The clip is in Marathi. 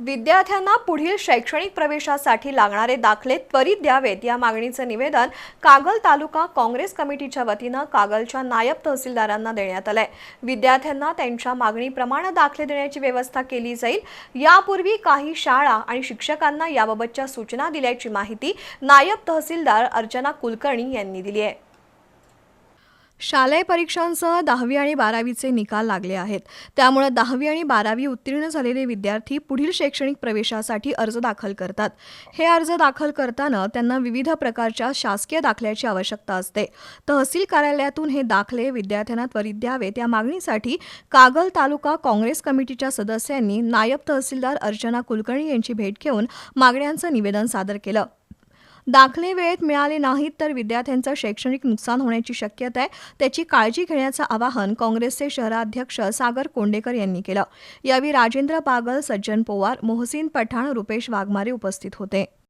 विद्यार्थ्यांना पुढील शैक्षणिक प्रवेशासाठी लागणारे दाखले त्वरित द्यावेत. या मागणीचं निवेदन कागल तालुका काँग्रेस कमिटीच्या वतीनं कागलच्या नायब तहसीलदारांना देण्यात आलंय. विद्यार्थ्यांना त्यांच्या मागणीप्रमाणे दाखले देण्याची व्यवस्था केली जाईल. यापूर्वी काही शाळा आणि शिक्षकांना याबाबतच्या सूचना दिल्याची माहिती नायब तहसीलदार अर्चना कुलकर्णी यांनी दिली आहे. शालेय परीक्षांसह दहावी आणि बारावीचे निकाल लागले आहेत. त्यामुळे दहावी आणि बारावी उत्तीर्ण झालेले विद्यार्थी पुढील शैक्षणिक प्रवेशासाठी अर्ज दाखल करतात. हे अर्ज दाखल करताना त्यांना विविध प्रकारच्या शासकीय दाखल्याची आवश्यकता असते. तहसील कार्यालयातून हे दाखले विद्यार्थ्यांना त्वरित द्यावेत या मागणीसाठी कागल तालुका काँग्रेस कमिटीच्या सदस्यांनी नायब तहसीलदार अर्चना कुलकर्णी यांची भेट घेऊन मागण्यांचं निवेदन सादर केलं. दाखले वेळेत मिळाले नाहीत तर विद्यार्थ्यांचं शैक्षणिक नुकसान होण्याची शक्यता आहे. त्याची काळजी घेण्याचं आवाहन काँग्रेसचे शहराध्यक्ष सागर कोंडेकर यांनी केलं. यावेळी राजेंद्र बागल सज्जन पोवार मोहसिन पठाण रुपेश वाघमारे उपस्थित होते.